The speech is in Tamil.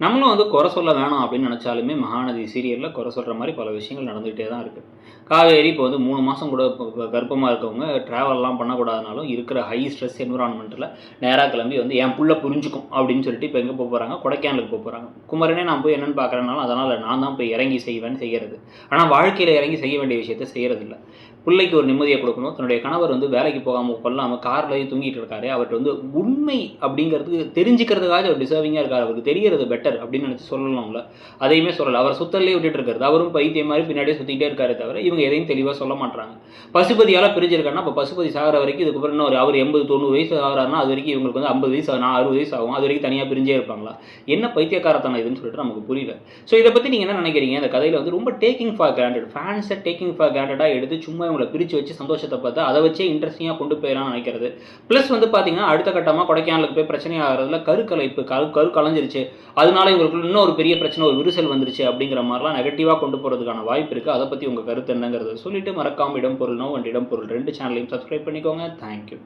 நம்மளும் வந்து குறை சொல்ல வேணாம் அப்படின்னு நினச்சாலுமே மகாநதி சீரியலில் குறை சொல்கிற மாதிரி பல விஷயங்கள் நடந்துகிட்டே தான் இருக்குது காவேரி இப்போ வந்து மூணு மாதம் கூட கர்ப்பமாக இருக்கவங்க ட்ராவல்லாம் பண்ணக்கூடாதுனாலும் இருக்கிற ஹை ஸ்ட்ரெஸ் என்விரான்மெண்ட்டில் நேராக கிளம்பி வந்து என் புள்ள புரிஞ்சுக்கும் அப்படின்னு சொல்லிட்டு இப்போ எங்கே போக போகிறாங்க கொடைக்கானலுக்கு போக போகிறாங்க குமரனே நான் போய் என்னென்னு பார்க்குறேனாலும் அதனால் நான் தான் போய் இறங்கி செய்வேன்னு செய்கிறது ஆனால் வாழ்க்கையில் இறங்கி செய்ய வேண்டிய விஷயத்த செய்கிறதில்ல பிள்ளைக்கு ஒரு நிம்மதியை கொடுக்கணும். தன்னுடைய கணவர் வந்து வேலைக்கு போகாமல் கொல்லாமல் கார்லேயே தூங்கிட்டு இருக்காரு. அவர்கிட்ட வந்து உண்மை அப்படிங்கிறதுக்கு தெரிஞ்சுக்கிறதுக்காக அவர் டிசர்விங்காக இருக்கார். அவருக்கு தெரிகிறது பெட்டர் அப்படின்னு நினச்சி சொல்லலாம்ல அதையுமே சொல்லலை. அவர் சுத்தல்லே விட்டுட்டு இருக்காரு. அவரும் பைத்தியம் மாதிரி பின்னாடியே சுற்றிக்கிட்டே இருக்காரு தவிர இவங்க எதையும் தெளிவாக சொல்ல மாட்டாங்க பசுபதியால் பிரிஞ்சிருக்காருன்னா இப்போ பசுபதி சாகிற வரைக்கும் இதுக்கப்புறம் இன்னொரு அவர் எண்பது தொண்ணூறு வயசு ஆகிறாருன்னா அது வரைக்கும் இவங்களுக்கு வந்து ஐம்பது வயசு நான் அறுபது வயசு ஆகும். அது வரைக்கும் தனியாக பிரிஞ்சே இருப்பாங்களா? என்ன பைத்தியக்காரத்தனம் இதுன்னு சொல்லிட்டு நமக்கு புரியல. ஸோ இதை பற்றி நீங்கள் என்ன நினைக்கிறீங்க? இந்த கதையில் வந்து ரொம்ப டேக்கிங் ஃபார் கிராண்டட் ஃபேன்ஸை டேக்கிங் ஃபார் கிராண்டடாக எடுத்து சும்மா இவங்களை பிரித்து வச்சு சந்தோஷத்தை பார்த்து அதை வச்சே இன்ட்ரெஸ்டிங்காக கொண்டு போயிடலாம்னு நினைக்கிறது. ப்ளஸ் வந்து பார்த்தீங்கன்னா அடுத்த கட்டமாக கொடைக்கானலுக்கு போய் பிரச்சனை ஆகிறதுல கருக்கலைப்பு கரு கரு கலைஞ்சிருச்சு அதனால இவங்களுக்குள்ள இன்னும் ஒரு பெரிய பிரச்சனை ஒரு விரிசல் வந்துருச்சு அப்படிங்கிற மாதிரிலாம் நெகட்டிவாக கொண்டு போகிறதுக்கான வாய்ப்பு இருக்குது அதை பற்றி உங்கள் கருத்து என்னங்கிறத சொல்லிட்டு மறக்காமல் இடம் பொருள் நோ அண்ட் இடம் பொருள் ரெண்டு சேனலையும் சப்ஸ்கிரைப் பண்ணிக்கோங்க. தேங்க்யூ